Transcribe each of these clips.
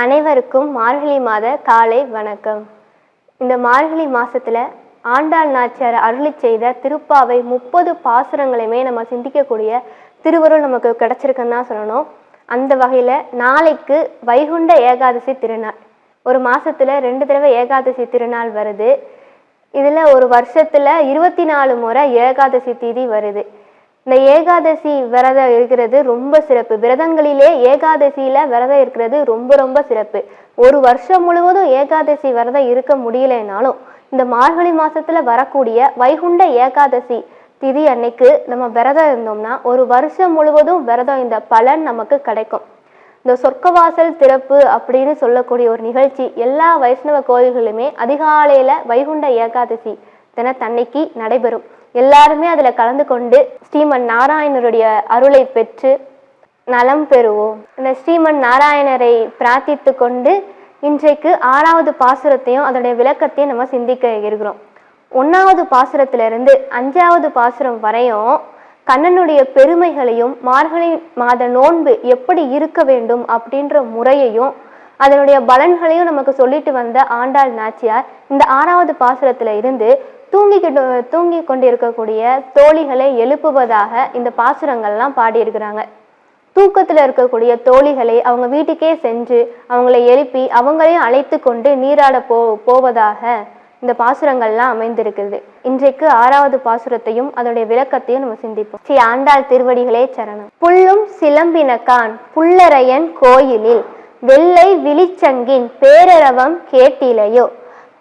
அனைவருக்கும் மார்கழி மாத காலை வணக்கம். இந்த மார்கழி மாசத்துல ஆண்டாள் நாச்சியார் அருளி செய்த திருப்பாவை முப்பது பாசுரங்களையுமே நம்ம சிந்திக்கக்கூடிய திருவருள் நமக்கு கிடைச்சிருக்குன்னு தான் சொல்லணும். அந்த வகையில நாளைக்கு வைகுண்ட ஏகாதசி திருநாள். ஒரு மாசத்துல ரெண்டு தடவை ஏகாதசி திருநாள் வருது. இதுல ஒரு வருஷத்துல இருபத்தி நாலு முறை ஏகாதசி தீதி வருது. இந்த ஏகாதசி விரதம் இருக்கிறது ரொம்ப சிறப்பு. விரதங்களிலே ஏகாதசியில விரதம் இருக்கிறது ரொம்ப ரொம்ப சிறப்பு. ஒரு வருஷம் முழுவதும் ஏகாதசி விரதம் இருக்க முடியலைனாலும் இந்த மார்கழி மாசத்துல வரக்கூடிய வைகுண்ட ஏகாதசி திதி அன்னைக்கு நம்ம விரதம் இருந்தோம்னா ஒரு வருஷம் முழுவதும் விரதம் இந்த பலன் நமக்கு கிடைக்கும். இந்த சொர்க்கவாசல் திறப்பு அப்படின்னு சொல்லக்கூடிய ஒரு நிகழ்ச்சி எல்லா வைஷ்ணவ கோயில்களுமே அதிகாலையில வைகுண்ட ஏகாதசி தினத்தன்னைக்கு நடைபெறும். எல்லாருமே அதில் கலந்து கொண்டு ஸ்ரீமன் நாராயணருடைய அருளை பெற்று நலம் பெறுவோம். இந்த ஸ்ரீமன் நாராயணரை பிரார்த்தித்து கொண்டு இன்றைக்கு ஆறாவது பாசுரத்தையும் அதோடைய விளக்கத்தையும் நம்ம சிந்திக்க இருக்கிறோம். ஒன்றாவது பாசுரத்திலிருந்து அஞ்சாவது பாசுரம் வரையும் கண்ணனுடைய பெருமைகளையும் மார்கழி மாத நோன்பு எப்படி இருக்க வேண்டும் அப்படின்ற முறையையும் அதனுடைய பலன்களையும் நமக்கு சொல்லிட்டு வந்த ஆண்டாள் நாச்சியார் இந்த ஆறாவது பாசுரத்துல இருந்து தூங்கிக்கிட்டு தூங்கி கொண்டிருக்கக்கூடிய தோழிகளை எழுப்புவதாக இந்த பாசுரங்கள்லாம் பாடியிருக்கிறாங்க. தூக்கத்துல இருக்கக்கூடிய தோழிகளை அவங்க வீட்டுக்கே சென்று அவங்களை எழுப்பி அவங்களையும் அழைத்து கொண்டு நீராட போ போவதாக இந்த பாசுரங்கள்லாம் அமைந்திருக்குது இன்றைக்கு ஆறாவது பாசுரத்தையும் அதோடைய விளக்கத்தையும் நம்ம சிந்திப்போம். ஸ்ரீ ஆண்டாள் திருவடிகளே சரணம். புல்லும் சிலம்பினக்கான் புல்லரையன் கோயிலில் வெள்ளை விழிச்சங்கின் பேரரவம் கேட்டிலையோ?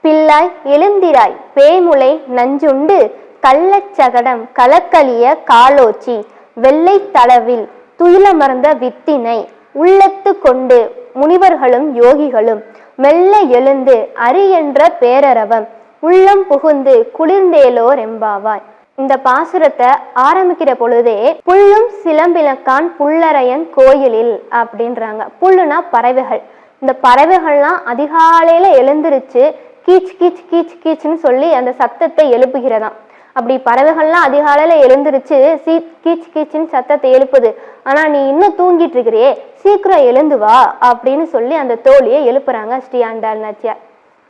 பிள்ளாய் எழுந்திராய். பேமுலை நஞ்சுண்டு கள்ளச்சகடம் கலக்கலிய காலோச்சி. வெள்ளை தளவில் துயிலமர்ந்த வித்தினை உள்ளத்து கொண்டு முனிவர்களும் யோகிகளும் மெல்ல எழுந்து அரி என்ற பேரரவம் உள்ளம் புகுந்து குளிர்ந்தேலோர் எம்பாவாய். இந்த பாசுரத்தை ஆரம்பிக்கிற பொழுதே புல்லும் சிலம்பிலக்கான் புல்லரையன் கோயிலில் அப்படின்றாங்க. புல்லுனா பறவைகள். இந்த பறவைகள்லாம் அதிகாலையில எழுந்திருச்சு கீச் கீச் கீச் கீச்னு சொல்லி அந்த சத்தத்தை எழுப்புகிறதாம். அப்படி பறவைகள்லாம் அதிகாலையில் எழுந்திருச்சு சீ கீச் கீச்சுன்னு சத்தத்தை எழுப்புது. ஆனால் நீ இன்னும் தூங்கிட்டு இருக்கிறியே சீக்கிரம் எழுந்து வா அப்படின்னு சொல்லி அந்த தோழியை எழுப்புறாங்க ஸ்ரீ ஆண்டாள் நாச்சியார்.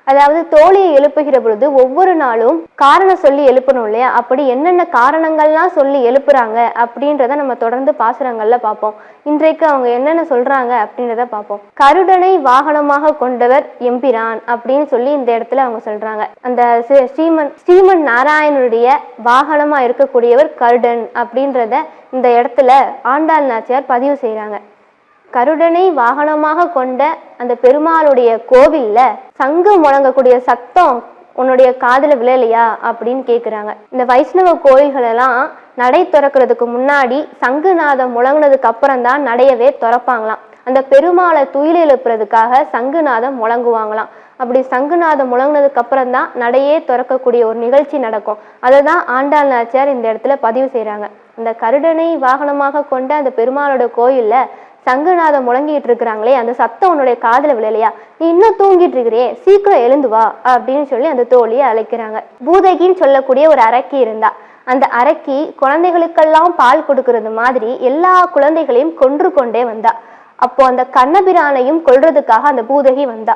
அதாவது தோழியை எழுப்புகிற பொழுது ஒவ்வொரு நாளும் காரணம் சொல்லி எழுப்பணும் இல்லையா? அப்படி என்னென்ன காரணங்கள்லாம் சொல்லி எழுப்புறாங்க அப்படின்றத நம்ம தொடர்ந்து பாசுரங்கள்ல பார்ப்போம். இன்றைக்கு அவங்க என்னென்ன சொல்றாங்க அப்படின்றத பார்ப்போம். கருடனை வாகனமாக கொண்டவர் எம்பிரான் அப்படின்னு சொல்லி இந்த இடத்துல அவங்க சொல்றாங்க. அந்த ஸ்ரீமன் ஸ்ரீமன் நாராயணனுடைய வாகனமா இருக்கக்கூடியவர் கருடன் அப்படின்றத இந்த இடத்துல ஆண்டாள் நாச்சியார் பதிவு செய்கிறாங்க கருடனை வாகனமாக கொண்ட அந்த பெருமாளுடைய கோவில்ல சங்கு முழங்கக்கூடிய சத்தம் உன்னுடைய காதில் விழலையா அப்படின்னு கேக்குறாங்க. இந்த வைஷ்ணவ கோயில்கள் எல்லாம் நடை திறக்கிறதுக்கு முன்னாடி சங்குநாதம் முழங்கினதுக்கு அப்புறம் தான் நடையவே திறப்பாங்களாம். அந்த பெருமாளை துயில் எழுப்புறதுக்காக சங்குநாதம் முழங்குவாங்களாம். அப்படி சங்குநாதம் முழங்கினதுக்கு அப்புறம் தான் நடையே திறக்கக்கூடிய ஒரு நிகழ்ச்சி நடக்கும். அதை தான் ஆண்டாள் நாச்சியார் இந்த இடத்துல பதிவு செய்கிறாங்க இந்த கருடனை வாகனமாக கொண்ட அந்த பெருமாளோட கோயிலில் தங்கநாதம் முழங்கிட்டு இருக்கிறாங்களே அந்த சத்தம் உன்னுடைய காதில் விழலையா? நீ இன்னும் தூங்கிட்டு இருக்கிறியே சீக்கிரம் எழுந்து வா அப்படின்னு சொல்லி அந்த தோழியை அழைக்கிறாங்க. பூதகின்னு சொல்லக்கூடிய ஒரு அரக்கி இருந்தா. அந்த அரக்கி குழந்தைகளுக்கெல்லாம் பால் கொடுக்கறது மாதிரி எல்லா குழந்தைகளையும் கொன்று கொண்டே வந்தா. அப்போ அந்த கண்ணபிரானையும் கொள்றதுக்காக அந்த பூதகி வந்தா.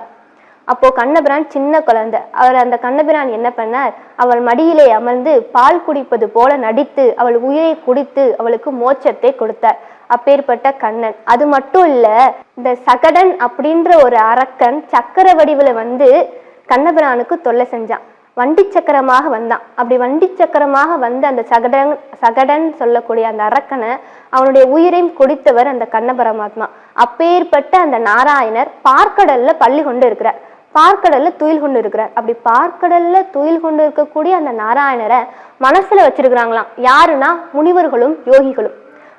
அப்போ கண்ணபிரான் சின்ன குழந்தை. அவர் அந்த கண்ணபிரான் என்ன பண்ணார்? அவள் மடியிலே அமர்ந்து பால் குடிப்பது போல நடித்து அவள் உயிரை குடித்து அவளுக்கு மோட்சத்தை கொடுத்தார். அப்பேற்பட்ட கண்ணன். அது மட்டும் இல்ல இந்த சகடன் அப்படின்ற ஒரு அரக்கன் சக்கர வடிவுல வந்து கண்ணபிரானுக்கு தொல்லை செஞ்சான். வண்டி சக்கரமாக வந்தான். அப்படி வண்டி சக்கரமாக வந்த அந்த சகடன் சகடன் சொல்லக்கூடிய அந்த அரக்கனை அவனுடைய உயிரையும் கொடுத்தவர் அந்த கண்ண பரமாத்மா அப்பேற்பட்ட அந்த நாராயணர் பார்க்கடல்ல பள்ளி கொண்டு இருக்கிறார். பார்க்கடல்ல துயில் கொண்டு இருக்கிறார். அப்படி பார்க்கடல்ல துயில் கொண்டு இருக்கக்கூடிய அந்த நாராயணரை மனசுல வச்சிருக்கிறாங்களாம். யாருன்னா முனிவர்களும் யோகிகளும்.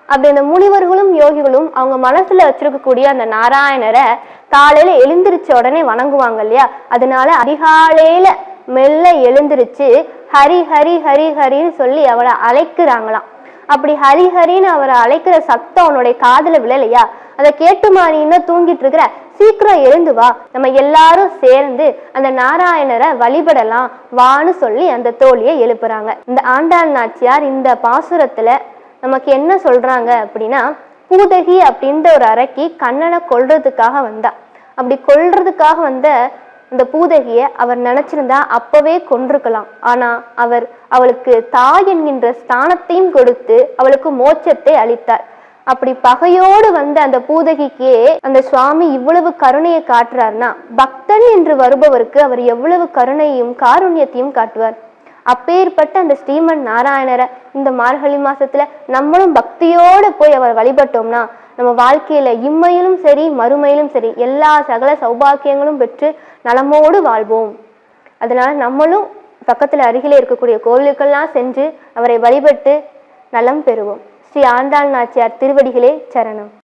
அப்படி அந்த முனிவர்களும் யோகிகளும் அவங்க மனசுல வச்சிருக்கக்கூடிய அந்த நாராயணரை காலையில எழுந்திருச்ச உடனே வணங்குவாங்க இல்லையா? அதனால அதிகாலையில மெல்ல எழுந்திருச்சு ஹரி ஹரி ஹரி ஹரின்னு சொல்லி அவளை அழைக்கிறாங்களாம். அப்படி ஹரி ஹரின்னு அவரை அழைக்கிற சத்தம் அவனுடைய காதல விழலையா? அதை கேட்டு நீ இன்னும் தூங்கிட்டு இருக்கிற சீக்கிரம் எழுந்து வா. நம்ம எல்லாரும் சேர்ந்து அந்த நாராயணரை வழிபடலாம் வான்னு சொல்லி அந்த தோழியை எழுப்புறாங்க. இந்த ஆண்டாள் நாச்சியார் இந்த பாசுரத்துல நமக்கு என்ன சொல்றாங்க அப்படின்னா பூதகி அப்படின்ற ஒரு அரக்கி கண்ணனை கொல்றதுக்காக வந்தா. அப்படி கொல்றதுக்காக வந்த அந்த பூதகிய அவர் நினைச்சிருந்தா அப்பவே கொன்றுக்கலாம். ஆனா அவர் அவளுக்கு தாய் என்கின்ற ஸ்தானத்தையும் கொடுத்து அவளுக்கு மோட்சத்தை அளித்தார். அப்படி பகையோடு வந்த அந்த பூதகிக்கே அந்த சுவாமி இவ்வளவு கருணையை காட்டுறாருன்னா பக்தன் என்று வருபவருக்கு அவர் எவ்வளவு கருணையும் காருண்யத்தையும் காட்டுவார். அப்பேற்பட்ட அந்த ஸ்ரீமன் நாராயணரை இந்த மார்கழி மாசத்துல நம்மளும் பக்தியோடு போய் அவர் வழிபட்டோம்னா நம்ம வாழ்க்கையில இம்மையிலும் சரி மறுமையிலும் சரி எல்லா சகல சௌபாக்கியங்களும் பெற்று நலமோடு வாழ்வோம். அதனால நம்மளும் பக்கத்துல அருகிலே இருக்கக்கூடிய கோவிலுக்கெல்லாம் சென்று அவரை வழிபட்டு நலம் பெறுவோம். ஸ்ரீ ஆண்டாள் நாச்சியார் திருவடிகளே சரணம்.